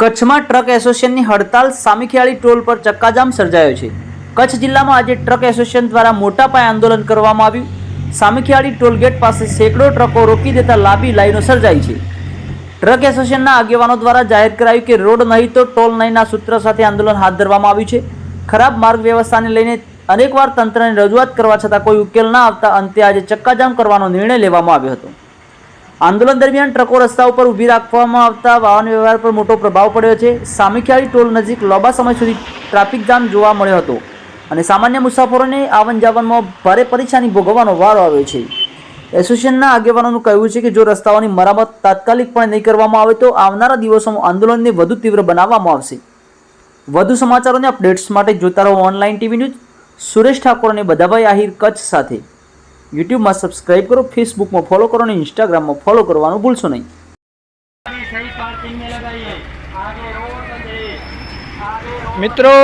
કચ્છમાં ટ્રક એસોસિએશનની હડતાલ સામીખિયાળી ટોલ પર ચક્કાજામ સર્જાયો છે. કચ્છ જિલ્લામાં આજે ટ્રક એસોસિએશન દ્વારા મોટા પાયે આંદોલન કરવામાં આવ્યું. સામીખિયાળી ટોલગેટ પાસે સેંકડો ટ્રકો રોકી દેતા લાંબી લાઈનો સર્જાઈ છે. ટ્રક એસોસિએશનના આગેવાનો દ્વારા જાહેર કરાયું કે રોડ નહીં તો ટોલ નહીંના સૂત્ર સાથે આંદોલન હાથ ધરવામાં આવ્યું છે. ખરાબ માર્ગ વ્યવસ્થાને લઈને અનેકવાર તંત્રને રજૂઆત કરવા છતાં કોઈ ઉકેલ ન આવતા અંતે આજે ચક્કાજામ કરવાનો નિર્ણય લેવામાં આવ્યો હતો. આંદોલન દરમિયાન ટ્રકો રસ્તા ઉપર ઊભી રાખવામાં આવતા વાહન વ્યવહાર પર મોટો પ્રભાવ પડ્યો છે. સામીખિયાળી ટોલ નજીક લાંબા સમય સુધી ટ્રાફિક જામ જોવા મળ્યો હતો અને સામાન્ય મુસાફરોને આવન જાવનમાં ભારે પરેશાની ભોગવવાનો વારો આવ્યો છે. એસોસિએશનના આગેવાનોનું કહેવું છે કે જો રસ્તાઓની મરામત તાત્કાલિકપણે નહીં કરવામાં આવે તો આવનારા દિવસોમાં આંદોલનને વધુ તીવ્ર બનાવવામાં આવશે. વધુ સમાચારોને અપડેટ્સ માટે જોતા રહો online TV news. Suresh Thakor અને બધાભાઈ આહિર કચ્છ સાથે. યુટ્યુબમાં સબસ્ક્રાઇબ કરો, ફેસબુકમાં ફોલો કરો અને ઇન્સ્ટાગ્રામમાં ફોલો કરવાનું ભૂલશો નહીં. મિત્રો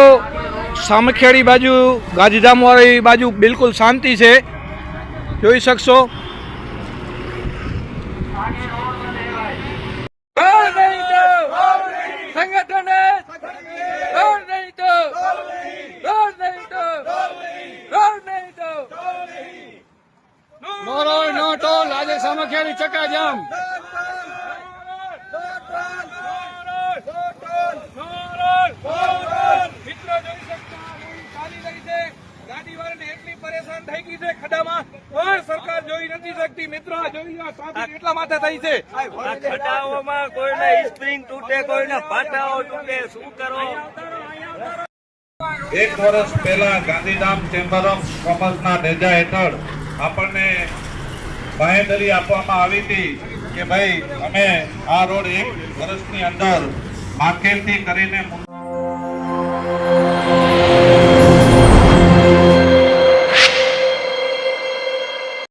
સામખેડી બાજુ ગાંધીધામવાળી બાજુ બિલકુલ શાંતિ છે. જોઈ શકશો? છે ગાડીવાળાને એટલી પરેશાન થઈ ગઈ છે ખડામાં કોઈ સરકાર જોઈ નથી શકતી મિત્રો જોઈ એટલા માટે થઈ છે ખડાઓમાં કોઈને સ્પ્રિંગ તૂટે કોઈને પાટાઓ તૂટે શું કરો? એક વર્ષ પહેલા ગાંધીધામ ચેમ્બર ઓફ કોમર્સના નેજા હેઠળ આપણને બાહેંધરી આપવામાં આવી હતી કે ભાઈ અમે આ રોડ એક વર્ષની અંદર માકેલથી કરીને